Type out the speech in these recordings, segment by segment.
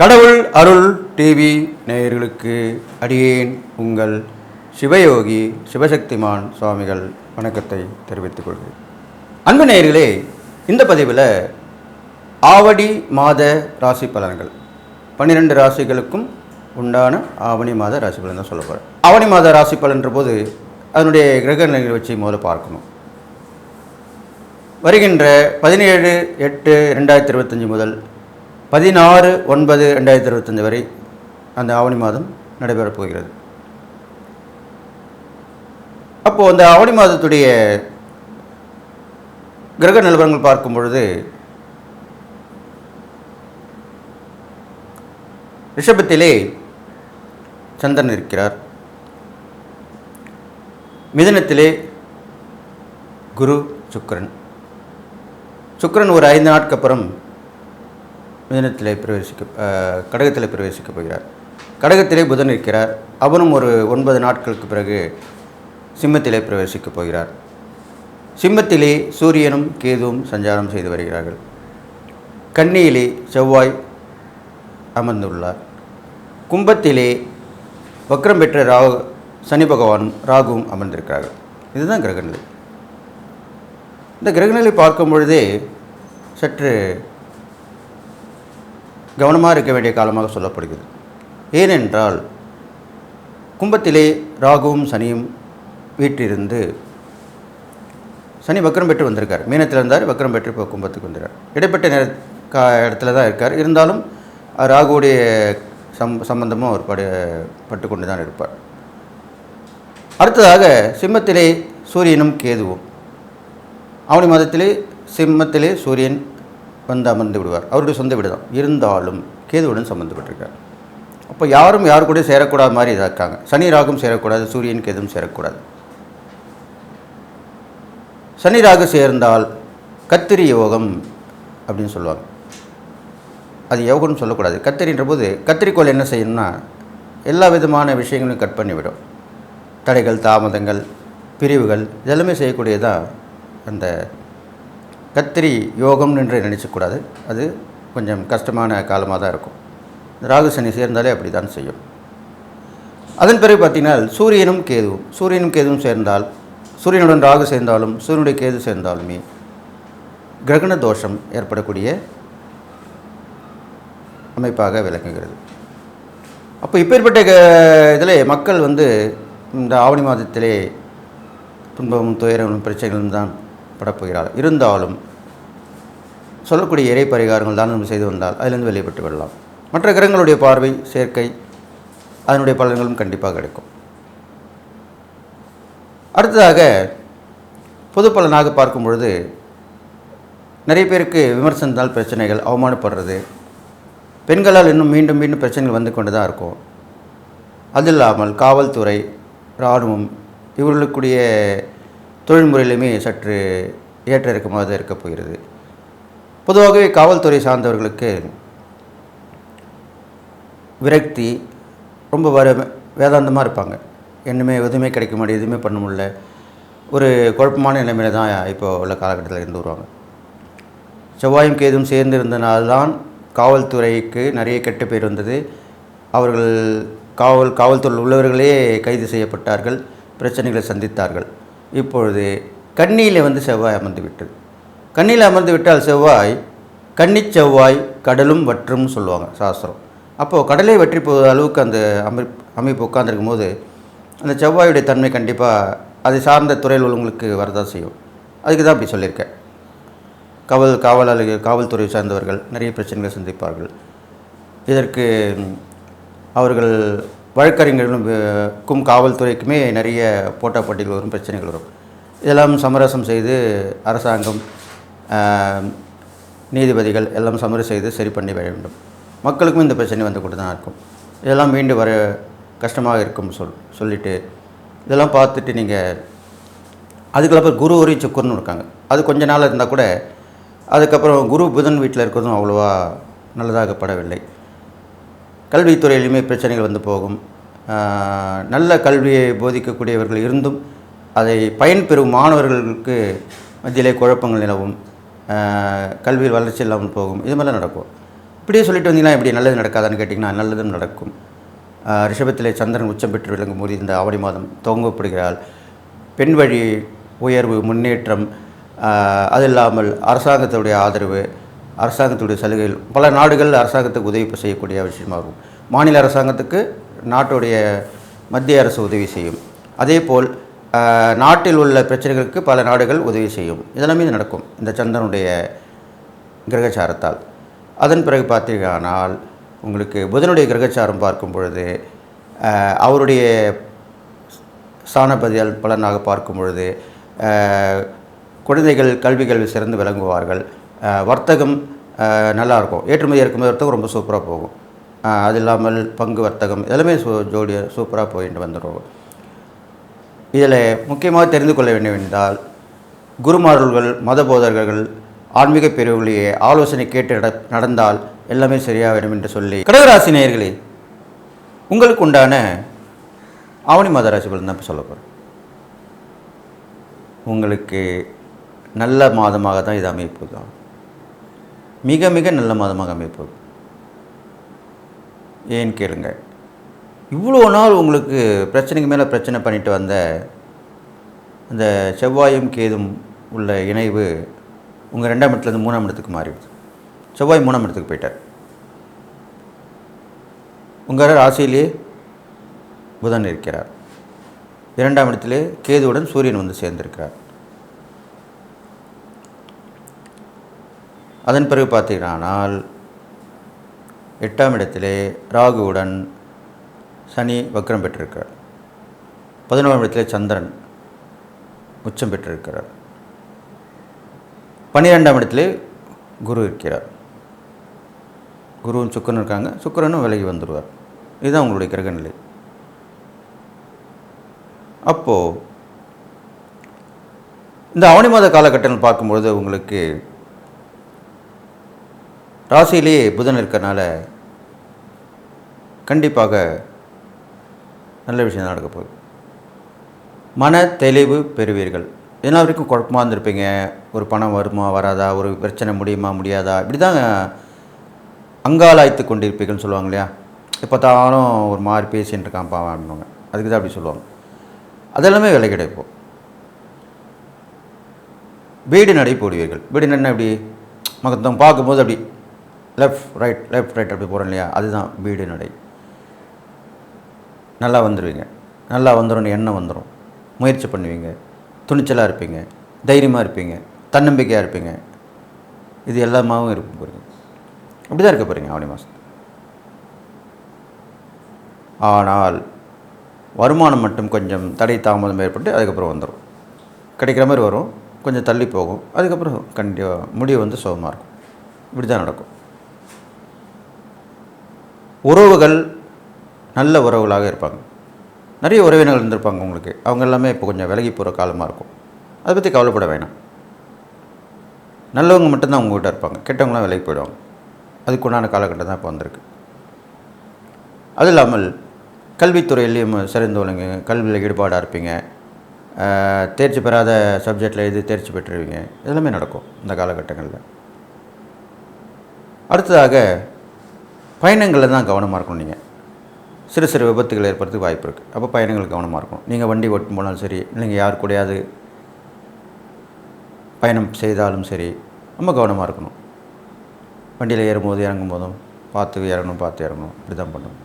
கடவுள் அருள் டிவி நேயர்களுக்கு அடியேன் உங்கள் சிவயோகி சிவசக்திமான் சுவாமிகள் வணக்கத்தை தெரிவித்துக் கொள்கிறேன். அன்பு நேயர்களே இந்த பதிவில் ஆவடி மாத ராசி பலன்கள். பன்னிரெண்டு ராசிகளுக்கும் உண்டான ஆவணி மாத ராசி பலன் தான் சொல்ல போகிறேன் ஆவணி மாத ராசி பலன்ற போது அதனுடைய கிரக நிலைகளை வச்சு முதல்ல பார்க்கணும். வருகின்ற பதினேழு எட்டு ரெண்டாயிரத்தி இருபத்தஞ்சி முதல் பதினாறு ஒன்பது ரெண்டாயிரத்தி இருபத்தஞ்சி வரை அந்த ஆவணி மாதம் நடைபெறப் போகிறது. அப்போது அந்த ஆவணி மாதத்துடைய கிரக நிலவரங்கள் பார்க்கும் பொழுது ரிஷபத்திலே சந்திரன் இருக்கிறார். மிதனத்திலே குரு சுக்கரன். சுக்கரன் ஒரு ஐந்து நாட்கப்புறம் மிதனத்திலே பிரவேசிக்க கடகத்தில் கடகத்திலே பிரவேசிக்க போகிறார். கடகத்திலே புதன் இருக்கிறார். அவனும் ஒரு ஒன்பது நாட்களுக்கு பிறகு சிம்மத்திலே பிரவேசிக்கப் போகிறார். சிம்மத்திலே சூரியனும் கேதுவும் சஞ்சாரம் செய்து வருகிறார்கள். கன்னியிலே செவ்வாய் அமர்ந்துள்ளார். கும்பத்திலே வக்ரம் பெற்ற ராகு சனி பகவானும் ராகுவும் அமர்ந்திருக்கிறார்கள். இதுதான் கிரகநிலை. இந்த கிரகநிலை பார்க்கும் பொழுதே சற்று கவனமாக இருக்க வேண்டிய காலமாக சொல்லப்படுகிறது. ஏனென்றால் கும்பத்திலே ராகுவும் சனியும் வீட்டிலிருந்து சனி வக்கரம் பெற்று வந்திருக்கார். மீனத்தில் இருந்தார் வக்கரம் பெற்று இப்போ கும்பத்துக்கு வந்துறார் இடைப்பட்ட நேர கா இடத்துல தான் இருக்கார். இருந்தாலும் ராகுவுடைய சம் சம்பந்தமும் அவர் படு பட்டு கொண்டு தான் இருப்பார். அடுத்ததாக சிம்மத்திலே சூரியனும் கேதுவும். ஆவணி மாதத்திலே சிம்மத்திலே சூரியன் வந்து அமர்ந்து விடுவார். அவருடைய சொந்த வீடு தான் இருந்தாலும் கேதுவுடன் சம்மந்தப்பட்டிருக்கார் அப்போ யாரும் யாரு கூட சேரக்கூடாத மாதிரி இதாக இருக்காங்க. சனி ராகும் சேரக்கூடாது சூரியன் கேதும் சேரக்கூடாது. சனி ராகு சேர்ந்தால் கத்திரி யோகம் அப்படின்னு சொல்லுவாங்க. அது யோகம்னு சொல்லக்கூடாது. கத்திரின்ற போது கத்திரிக்கோள் என்ன செய்யணும்னா எல்லா விதமான விஷயங்களையும் கட் பண்ணிவிடும். தடைகள் தாமதங்கள் பிரிவுகள் இதெல்லாமே செய்யக்கூடியதான் அந்த கத்திரி யோகம் என்று நினச்சக்கூடாது அது கொஞ்சம் கஷ்டமான காலமாக தான் இருக்கும். ராகு சனி சேர்ந்தாலே அப்படி தான் செய்யும். அதன் பிறகு பார்த்தீங்கன்னா சூரியனும் கேதுவும். சூரியனும் கேதுவும் சேர்ந்தால் சூரியனுடன் ராகு சேர்ந்தாலும் சூரியனுடைய கேது சேர்ந்தாலுமே கிரகண தோஷம் ஏற்படக்கூடிய அமைப்பாக விளங்குகிறது. அப்போ இப்பேற்பட்ட இதில் மக்கள் வந்து இந்த ஆவணி மாதத்திலே துன்பமும் துயரங்களும் பிரச்சனைகளும் தான் படப்போகிறார். இருந்தாலும் சொல்லக்கூடிய இறை பரிகாரங்கள் தான் நம்ம செய்து வந்தால் அதிலிருந்து வெளிப்பட்டு விடலாம் மற்ற கிரகங்களுடைய பார்வை சேர்க்கை அதனுடைய பலன்களும் கண்டிப்பாக கிடைக்கும். அடுத்ததாக பொது பலனாக பார்க்கும் பொழுது நிறைய பேருக்கு விமர்சனத்தால் பிரச்சனைகள் அவமானப்படுறது. பெண்களால் இன்னும் மீண்டும் மீண்டும் பிரச்சனைகள் வந்து கொண்டு தான் இருக்கும். அது இல்லாமல் காவல்துறை இராணுவம் இவர்களுக்குடைய தொழில்முறையிலுமே சற்று ஏற்ற இறக்கமாக தான் இருக்கப் போகிறது. பொதுவாகவே காவல்துறை சார்ந்தவர்களுக்கு விரக்தி ரொம்ப வர வேதாந்தமாக இருப்பாங்க. என்னமே எதுவுமே கிடைக்க முடியாது எதுவுமே பண்ண முடியல. ஒரு குழப்பமான நிலைமையில தான் இப்போ உள்ள காலகட்டத்தில் இருந்து வருவாங்க. செவ்வாயும் கேதும் சேர்ந்து இருந்தனால்தான் காவல்துறைக்கு நிறைய கெட்ட பேர் வந்தது. அவர்கள் காவல் காவல்துறை உள்ளவர்களே கைது செய்யப்பட்டார்கள் பிரச்சனைகளை சந்தித்தார்கள். இப்பொழுது கண்ணியில் வந்து செவ்வாய் அமர்ந்து விட்டது கண்ணியில் அமர்ந்து விட்டால் செவ்வாய் கன்னிச் செவ்வாய் கடலும் வற்றும் சொல்லுவாங்க சாஸ்திரம். அப்போது கடலை வெற்றி போகிற அளவுக்கு அந்த அமை அமைப்பு உட்காந்துருக்கும் போது அந்த செவ்வாயுடைய தன்மை கண்டிப்பாக அதை சார்ந்த துறையில் உள்ளவங்களுக்கு வரதான் செய்யும். அதுக்கு தான் அப்படி சொல்லியிருக்கேன். காவல் காவலாளிகள் காவல்துறை சார்ந்தவர்கள் நிறைய பிரச்சனைகளை சந்திப்பார்கள். இதற்கு அவர்கள் வழக்கறிஞர்களும் காவல்துறைக்குமே நிறைய போட்டா போட்டிகள் வரும் பிரச்சனைகள் வரும். இதெல்லாம் சமரசம் செய்து அரசாங்கம் நீதிபதிகள் எல்லாம் சமரசம் செய்து சரி பண்ணி வர வேண்டும். மக்களுக்கும் இந்த பிரச்சனை வந்து கொண்டு தான் இருக்கும். இதெல்லாம் மீண்டு வர கஷ்டமாக இருக்கும் சொல் சொல்லிட்டு இதெல்லாம் பார்த்துட்டு நீங்கள் அதுக்கப்புறம் குரு ஒரு சுக்கர்னு இருக்காங்க. அது கொஞ்ச நாள் இருந்தால் கூட அதுக்கப்புறம் குரு புதன் வீட்டில் இருக்கிறதும் அவ்வளோவா நல்லதாகப்படவில்லை கல்வித்துறையிலுமே பிரச்சனைகள் வந்து போகும். நல்ல கல்வியை போதிக்கக்கூடியவர்கள் இருந்தும் அதை பயன்பெறும் மாணவர்களுக்கு மத்தியிலே குழப்பங்கள் நிலவும். கல்வியில் வளர்ச்சி இல்லாமல் போகும். இது மாதிரிலாம் நடக்கும். இப்படியே சொல்லிட்டு வந்தீங்கன்னா இப்படி நல்லது நடக்காதான்னு கேட்டிங்கன்னா நல்லதும் நடக்கும். ரிஷபத்திலே சந்திரன் உச்சம் பெற்று விளங்கும் போது இந்த ஆவணி மாதம் துவங்கப்படுகிறாள். பெண் வழி உயர்வு முன்னேற்றம் அது இல்லாமல் அரசாங்கத்துடைய ஆதரவு அரசாங்கத்துடைய சலுகைகள் பல நாடுகள் அரசாங்கத்துக்கு உதவி செய்யக்கூடிய விஷயமாகும் இருக்கும். மாநில அரசாங்கத்துக்கு நாட்டுடைய மத்திய அரசு உதவி செய்யும். அதேபோல் போல் நாட்டில் உள்ள பிரச்சனைகளுக்கு பல நாடுகள் உதவி செய்யும். இதெல்லாமே நடக்கும் இந்த சந்திரனுடைய கிரகச்சாரத்தால். அதன் பிறகு பார்த்தீங்கன்னால் உங்களுக்கு புதனுடைய கிரகச்சாரம் பார்க்கும் பொழுது அவருடைய சாணபதியால் பலனாக பார்க்கும் பொழுது குழந்தைகள் கல்விகள் சிறந்து விளங்குவார்கள். வர்த்தகம் நல்லாயிருக்கும் ஏற்றுமதி இறக்குமதி வர்த்தகம் ரொம்ப சூப்பராக போகும். அது இல்லாமல் பங்கு வர்த்தகம் எல்லாமே சூ ஜோடியாக சூப்பராக போயிட்டு வந்துடும் இதில் முக்கியமாக தெரிந்து கொள்ள வேண்டும் என்றால் குருமார்கள் மத போதகர்கள் ஆன்மீக பிரிவுகளையே ஆலோசனை கேட்டு நட- நடந்தால் எல்லாமே சரியாகிடும் என்று சொல்லி கடகராசி நேயர்களே உங்களுக்கு உண்டான ஆவணி மாத ராசி பலன் தான் சொல்ல போகிறேன் உங்களுக்கு நல்ல மாதமாக தான் இது அமைப்பு தான் மிக மிக நல்ல மாதமாக அமைப்போகுது ஏன்னு கேளுங்க இவ்வளோ நாள் உங்களுக்கு பிரச்சனைக்கு மேலே பிரச்சனை பண்ணிட்டு வந்த அந்த செவ்வாயும் கேதும் உள்ள இணைவு உங்கள் ரெண்டாம் இடத்துலேருந்து மூணாம் இடத்துக்கு மாறிடுது. செவ்வாய் மூணாம் இடத்துக்கு போயிட்டார். உங்கள் ராசியிலே புதன் இருக்கிறார். இரண்டாம் இடத்திலே கேதுவுடன் சூரியன் வந்து சேர்ந்திருக்கிறார். அதன் பிறகு பார்த்தீங்கன்னால் எட்டாம் இடத்திலே ராகுவுடன் சனி வக்ரம் பெற்றிருக்கிறார். பதினோராம் இடத்திலே சந்திரன் உச்சம் பெற்றிருக்கிறார். பன்னிரெண்டாம் இடத்திலே குரு இருக்கிறார். குருவும் சுக்கரன் இருக்காங்க. சுக்கிரனும் விலகி வந்துடுவார் இதுதான் உங்களுடைய கிரக நிலை அப்போது இந்த அவனி மாத காலகட்டங்கள் பார்க்கும்பொழுது உங்களுக்கு ராசியிலேயே புதன் இருக்கிறனால கண்டிப்பாக நல்ல விஷயம் நடக்க போகுது. மன தெளிவு பெறுவீர்கள். இதனால் வரைக்கும் குழப்பமாக இருந்திருப்பீங்க. ஒரு பணம் வருமா வராதா? ஒரு பிரச்சனை முடியுமா முடியாதா? இப்படி தான் அங்காலாய்த்து கொண்டிருப்பீர்கள்னு சொல்லுவாங்க இல்லையா? எப்போ தானும் ஒரு மாதிரி பேசின்னு இருக்கான் பாவாங்க அதுக்கு தான் அப்படி சொல்லுவாங்க. அதெல்லாமே விலை கிடைப்போம் வீடு நடை போடுவீர்கள். வீடு என்ன அப்படி மகத்தம் பார்க்கும்போது அப்படி லெஃப்ட் ரைட் லெஃப்ட் ரைட் அப்படி போகிறோம் இல்லையா? அதுதான் வீடு நடை. நல்லா வந்துடுவீங்க நல்லா வந்துடும் எண்ணம் வந்துடும் முயற்சி பண்ணுவீங்க. துணிச்சலாக இருப்பீங்க. தைரியமாக இருப்பீங்க. தன்னம்பிக்கையாக இருப்பீங்க. இது எல்லாமாவும் இருக்கும் போகிறீங்க அப்படி தான் இருக்க போகிறீங்க ஆவணி மாதம் ஆனால் வருமானம் மட்டும் கொஞ்சம் தடை தாமதம் ஏற்பட்டு அதுக்கப்புறம் வந்துடும் கிடைக்கிற மாதிரி வரும். கொஞ்சம் தள்ளி போகும். அதுக்கப்புறம் கண்டிப்பாக முடிவு வந்து சுகமாக இருக்கும். இப்படி தான் நடக்கும். உறவுகள் நல்ல உறவுகளாக இருப்பாங்க. நிறைய உறவினர்கள் இருந்திருப்பாங்க உங்களுக்கு. அவங்க எல்லாமே இப்போ கொஞ்சம் விலகி போகிற காலமாக இருக்கும். அதை பற்றி கவலைப்பட வேணாம். நல்லவங்க மட்டும்தான் உங்கள்கிட்ட இருப்பாங்க. கெட்டவங்களாம் விலகி போயிடுவாங்க. அதுக்குண்டான காலகட்டம் தான் இப்போ வந்திருக்கு. அது இல்லாமல் கல்வித்துறையிலையும் சிறந்தவங்க கல்வியில் ஈடுபாடாக இருப்பீங்க. தேர்ச்சி பெறாத சப்ஜெக்டில் எது தேர்ச்சி பெற்றுருவீங்க? இதெல்லாமே நடக்கும் இந்த காலகட்டங்களில். அடுத்ததாக பயணங்களில் தான் கவனமாக இருக்கணும் நீங்கள் சிறு சிறு விபத்துகள் ஏற்படுறதுக்கு வாய்ப்பு இருக்குது அப்போ பயணங்கள் கவனமாக இருக்கணும். நீங்கள் வண்டி ஓட்டும் போனாலும் சரி நீங்கள் யார் கூடயாவது பயணம் செய்தாலும் சரி ரொம்ப கவனமாக இருக்கணும். வண்டியில் ஏறும்போது இறங்கும் போதும் பார்த்து இறங்கணும் பார்த்து இறங்கணும். இப்படி தான் பண்ணணும்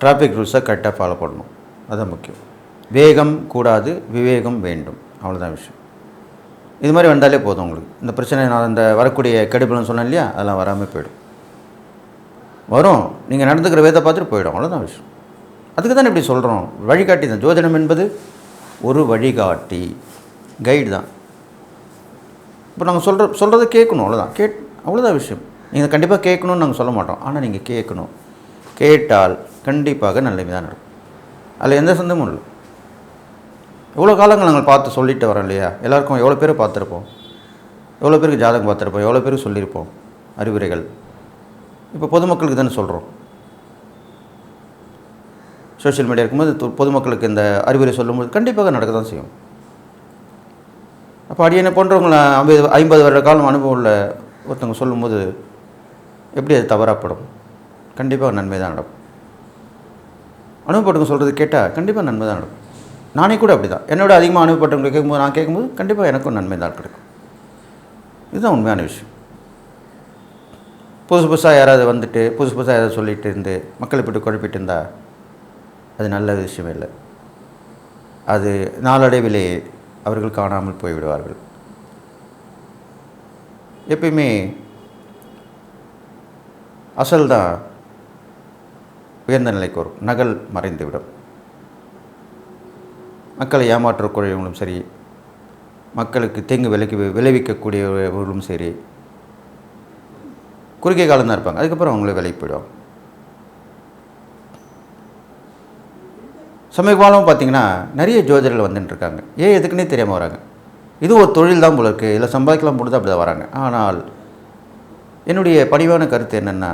டிராஃபிக் ரூல்ஸை கரெக்டாக ஃபாலோ பண்ணணும். அதுதான் முக்கியம். வேகம் கூடாது விவேகம் வேண்டும். அவ்வளோதான் விஷயம். இது மாதிரி வந்தாலே போதும் உங்களுக்கு. இந்த பிரச்சனை நான் இந்த வரக்கூடிய கெடுபலன்னு சொன்னேன் இல்லையா? அதெல்லாம் வராமல் போயிடும். வரும். நீங்கள் நடந்துக்கிற வேதை பார்த்துட்டு போயிடும். அவ்வளோதான் விஷயம். அதுக்கு தான் இப்படி சொல்கிறோம் வழிகாட்டி தான். ஜோதிடம் என்பது ஒரு வழிகாட்டி கைடு தான். இப்போ நாங்கள் சொல்கிற சொல்கிறத கேட்கணும். அவ்வளோதான் கேட் அவ்வளோதான் விஷயம். நீங்கள் கண்டிப்பாக கேட்கணும்னு நாங்கள் சொல்ல மாட்டோம். ஆனால் நீங்கள் கேட்கணும். கேட்டால் கண்டிப்பாக நல்ல தான் நடக்கும். அதில் எந்த சந்தமும் இல்லை. எவ்வளோ காலங்கள் நாங்கள் பார்த்து சொல்லிட்டு வரோம் இல்லையா? எல்லாருக்கும் எவ்வளோ பேர் பார்த்துருப்போம்? எவ்வளோ பேருக்கு ஜாதகம் பார்த்துருப்போம்? எவ்வளோ பேருக்கு சொல்லியிருப்போம்? அறிவுரைகள். இப்போ பொதுமக்களுக்கு தானே சொல்கிறோம். சோஷியல் மீடியா இருக்கும்போது பொதுமக்களுக்கு இந்த அறிவுரை சொல்லும்போது கண்டிப்பாக நடக்க தான் செய்யும். அப்போ அடியனை போன்றவங்கள ஐம்பது ஐம்பது வருட காலம் அனுபவம் உள்ள ஒருத்தவங்க சொல்லும்போது எப்படி அது தவறாகப்படும் கண்டிப்பாக நன்மை தான் நடக்கும். அனுபவப்பட்டவங்க சொல்கிறது கேட்டால் கண்டிப்பாக நன்மை தான் நடக்கும். நானே கூட அப்படி தான் என்னோட அதிகமாக அனுபவப்பட்டவங்க கேட்கும்போது நான் கேட்கும்போது கண்டிப்பாக எனக்கும் நன்மை தான் கிடைக்கும். இதுதான் உண்மையான விஷயம். புதுசு புதுசாக யாராவது வந்துட்டு புதுசு புதுசாக யாராவது சொல்லிகிட்டு இருந்து மக்களை போட்டு குழப்பிட்டு இருந்தா அது நல்ல விஷயம் இல்லை. அது நாளடைவிலே அவர்கள் காணாமல் போய்விடுவார்கள். எப்பயுமே அசல் தான் உயர்ந்த நிலைக்கு வரும் நகல் மறைந்துவிடும். மக்களை ஏமாற்றக்கூடியவங்களும் சரி மக்களுக்கு தீங்கு விளைக்கு விளைவிக்கக்கூடியவர்களும் சரி குறுகிய காலம் தான் இருப்பாங்க. அதுக்கப்புறம் அவங்களே வேலைக்கு போயிடுவாங்க. சமீப பார்த்தீங்கன்னா நிறைய ஜோதிடர்கள் வந்துட்டு இருக்காங்க. ஏன் எதுக்குன்னே தெரியாமல் வராங்க. இது ஒரு தொழில் தான் போல இருக்குது இல்லை சம்பாதிக்கலாம் பொழுது அப்படி தான் வராங்க. ஆனால் என்னுடைய பணிவான கருத்து என்னென்னா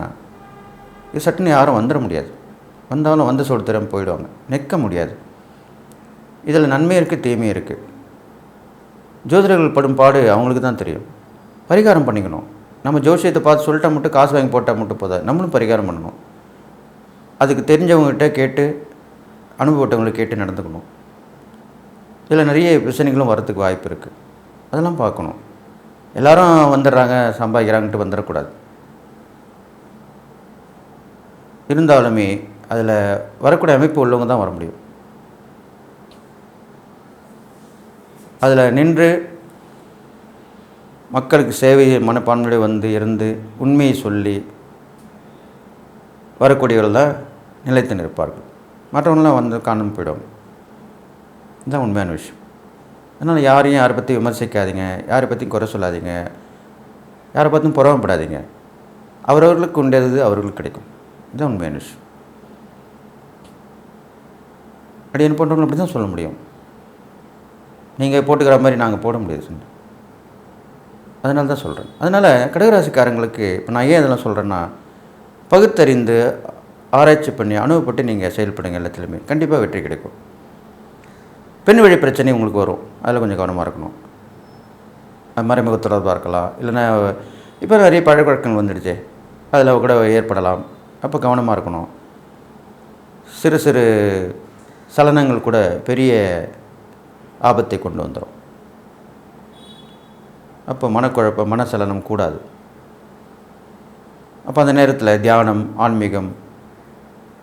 இது சட்டுன்னு யாரும் வந்துட முடியாது. வந்தாலும் வந்து சொல் திறம் போயிடுவாங்க. நிற்க முடியாது. இதில் நன்மை இருக்குது தீமை இருக்குது ஜோதிடர்கள் படும் பாடு அவங்களுக்கு தான் தெரியும். பரிகாரம் பண்ணிக்கணும். நம்ம ஜோசியத்தை பார்த்து சொல்லிட்டா மட்டும் காசு வாங்கி போட்டால் மட்டும் போதாது. நம்மளும் பரிகாரம் பண்ணணும். அதுக்கு தெரிஞ்சவங்ககிட்ட கேட்டு அனுபவப்பட்டவங்களை கேட்டு நடந்துக்கணும். இதில் நிறைய பிரச்சனைகளும் வரத்துக்கு வாய்ப்பு இருக்குது அதெல்லாம் பார்க்கணும். எல்லாரும் வந்துடுறாங்க சம்பாதிக்கிறாங்கன்ட்டு வந்துடக்கூடாது. இருந்தாலுமே அதில் வரக்கூடிய அமைப்பு உள்ளவங்க தான் வர முடியும். அதில் நின்று மக்களுக்கு சேவை மனப்பான்மையோட வந்து இருந்து உண்மையை சொல்லி வரக்கூடியவர்கள் தான் நிலைத்து நிற்பார்கள். மற்றவங்களாம் வந்து காணும் போயிடும். இதுதான் உண்மையான விஷயம். அதனால் யாரையும் யாரை பற்றி விமர்சிக்காதீங்க. யாரை பற்றியும் குறை சொல்லாதீங்க. யாரை பற்றியும் புறவப்படாதீங்க அவரவர்களுக்கு உண்டது அவர்களுக்கு கிடைக்கும். இதுதான் உண்மையான விஷயம். அப்படி என்ன பண்ணுறவங்க அப்படி தான் சொல்ல முடியும். நீங்கள் போட்டுக்கிற மாதிரி நாங்கள் போட முடியாது. சொன்ன அதனால தான் சொல்கிறேன் அதனால் கடகராசிக்காரங்களுக்கு இப்போ நான் ஏன் இதெல்லாம் சொல்கிறேன்னா பகுத்தறிந்து ஆராய்ச்சி பண்ணி அனுபவப்பட்டு நீங்கள் செயல்படுங்க எல்லாத்துலேயுமே. கண்டிப்பாக வெற்றி கிடைக்கும். பெண் வழி பிரச்சனை உங்களுக்கு வரும். அதில் கொஞ்சம் கவனமாக இருக்கணும். அது மறைமுக தொடர்பாக இருக்கலாம். இல்லைன்னா இப்போ நிறைய பழக்கவழக்கங்கள் வந்துடுச்சு. அதில் கூட ஏற்படலாம். அப்போ கவனமாக இருக்கணும். சிறு சிறு சலனங்கள் கூட பெரிய ஆபத்தை கொண்டு வந்துடும் அப்போ மனக்குழப்பம் மனசலனம் கூடாது. அப்போ அந்த நேரத்தில் தியானம் ஆன்மீகம்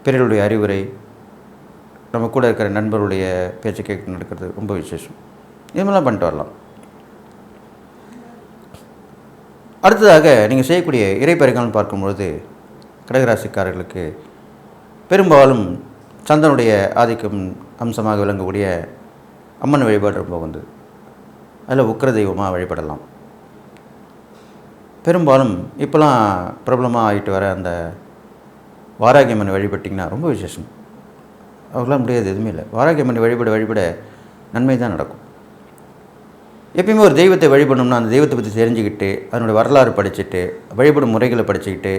பிறருடைய அறிவுரை நம்ம கூட இருக்கிற நண்பருடைய பேச்சு கேட்டு நடக்கிறது ரொம்ப விசேஷம். இது மாதிரிலாம் பண்ணிட்டு வரலாம். அடுத்ததாக நீங்கள் செய்யக்கூடிய இறைப்பறிகள்னு பார்க்கும்பொழுது கடகராசிக்காரர்களுக்கு பெரும்பாலும் சந்தனுடைய ஆதிக்கம் அம்சமாக விளங்கக்கூடிய அம்மன் வழிபாடு ரொம்ப வந்தது அதில் உக்கிர தெய்வமாக வழிபடலாம். பெரும்பாலும் இப்போலாம் பிரபலமாக ஆகிட்டு வர அந்த வாராகியம்மன் வழிபட்டிங்கன்னா ரொம்ப விசேஷம். அவர்களாம் முடியாது எதுவுமே இல்லை. வாராகியம்மன் வழிபட வழிபட நன்மை தான் நடக்கும். எப்பயுமே ஒரு தெய்வத்தை வழிபடணும்னா அந்த தெய்வத்தை பற்றி தெரிஞ்சுக்கிட்டு அதனுடைய வரலாறு படிச்சுட்டு வழிபடும் முறைகளை படிச்சுக்கிட்டு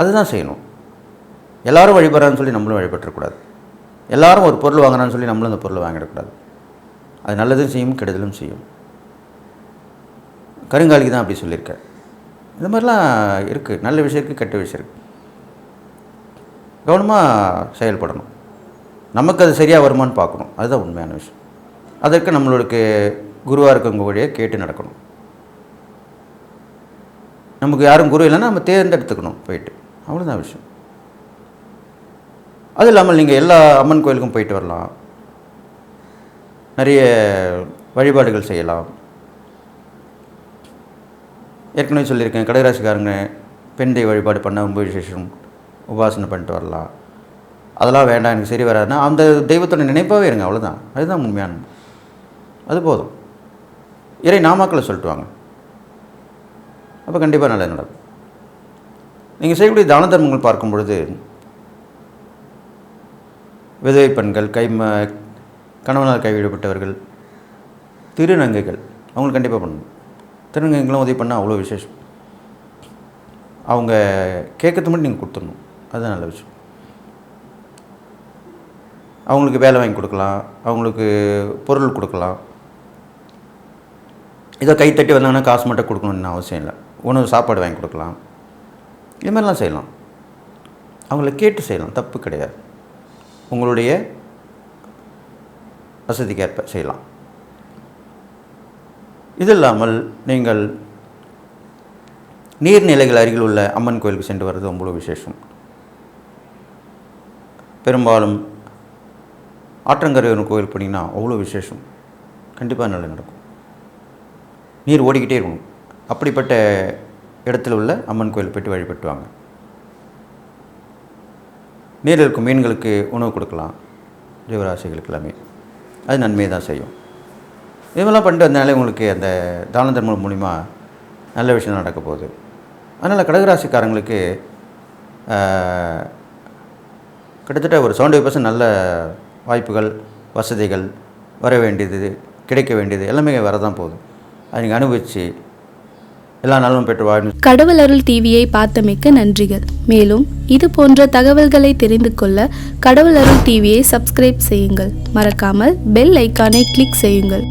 அதுதான் செய்யணும். எல்லாரும் வழிபடுறான்னு சொல்லி நம்மளும் வழிபட்டுறக்கூடாது. எல்லாரும் ஒரு பொருள் வாங்குறான்னு சொல்லி நம்மளும் அந்த பொருளை வாங்கிடக்கூடாது. அது நல்லதும் செய்யும் கெடுதலும் செய்யும். கருங்காலிக்கு தான் அப்படி சொல்லியிருக்கேன் இந்த மாதிரிலாம் இருக்குது நல்ல விஷயம் இருக்குது கெட்ட விஷயம் இருக்குது கவனமாக செயல்படணும். நமக்கு அது சரியாக வருமான்னு பார்க்கணும். அதுதான் உண்மையான விஷயம். அதற்கு நம்மளுக்கு குருவாக இருக்கவங்க வழியாக கேட்டு நடக்கணும். நமக்கு யாரும் குரு இல்லைன்னா நம்ம தேர்ந்தெடுத்துக்கணும் போயிட்டு. அவ்வளோதான் விஷயம். அது இல்லாமல் நீங்கள் எல்லா அம்மன் கோயிலுக்கும் போயிட்டு வரலாம். நிறைய வழிபாடுகள் செய்யலாம். ஏற்கனவே சொல்லியிருக்கேன் கடகராசிக்காரங்க பெண் தெய்வ வழிபாடு பண்ண ரொம்ப விசேஷம். உபாசனை பண்ணிட்டு வரலாம். அதெல்லாம் வேண்டாம் எனக்கு சரி வராதுன்னா அந்த தெய்வத்தோட நினைப்பாகவே இருங்க அவ்வளோதான் அதுதான் உண்மையான அது போதும். இறை நாமாக்களை சொல்லிட்டு வாங்க. அப்போ கண்டிப்பாக நல்லது நடக்கும். நீங்கள் செய்யக்கூடிய தான தர்மங்கள் பார்க்கும் பொழுது விதவை பெண்கள் கை கணவனால் கைவிடப்பட்டவர்கள் திருநங்கைகள் அவங்களுக்கு கண்டிப்பாக பண்ணணும் திருநங்கைகளும் உதவி பண்ணால் அவ்வளோ விசேஷம். அவங்க கேட்கறது மட்டும் நீங்கள் கொடுத்துடணும். அதுதான் நல்ல விஷயம். அவங்களுக்கு வேலை வாங்கி கொடுக்கலாம். அவங்களுக்கு பொருள் கொடுக்கலாம். இதை கைத்தட்டி வந்தாங்கன்னா காசு மட்டும் கொடுக்கணும்னு அவசியம் இல்லை. உணவு சாப்பாடு வாங்கி கொடுக்கலாம். இது மாதிரிலாம் செய்யலாம். அவங்கள கேட்டு செய்யலாம். தப்பு கிடையாது. உங்களுடைய வசதிக்கேற்ப செய்யலாம். இது இல்லாமல் நீங்கள் நீர்நிலைகள் அருகில் உள்ள அம்மன் கோயிலுக்கு சென்று வர்றது ரொம்ப விசேஷம். பெரும்பாலும் ஆற்றங்கரையூர் கோயில் போனீங்கன்னா அவ்வளோ விசேஷம். கண்டிப்பாக நல்லது நடக்கும். நீர் ஓடிக்கிட்டே இருக்கும் அப்படிப்பட்ட இடத்துல உள்ள அம்மன் கோயில் போய்ட்டு வழிபட்டுவாங்க. நீரில் இருக்கும் மீன்களுக்கு உணவு கொடுக்கலாம். ஜீவராசிகளுக்கு எல்லாமே. அது நன்மையை தான் செய்யும். இதெல்லாம் பண்ணிட்டு வந்தனாலே உங்களுக்கு அந்த தான தர்மம் மூலிமா நல்ல விஷயம் நடக்க போகுது. அதனால் கடகராசிக்காரங்களுக்கு கிட்டத்தட்ட ஒரு செவன்டி பர்சன்ட் நல்ல வாய்ப்புகள் வசதிகள் வர வேண்டியது கிடைக்க வேண்டியது எல்லாமே வரதான் போகுது. அதை நீங்கள் அனுபவித்து எல்லா நலமும் பெற்று வாழணும் கடவுள் அருள் டிவியை பார்த்தமைக்க நன்றிகள். மேலும் இது போன்ற தகவல்களை தெரிந்து கொள்ள கடவுள் அருள் டிவியை சப்ஸ்கிரைப் செய்யுங்கள். மறக்காமல் பெல் ஐக்கானை கிளிக் செய்யுங்கள்.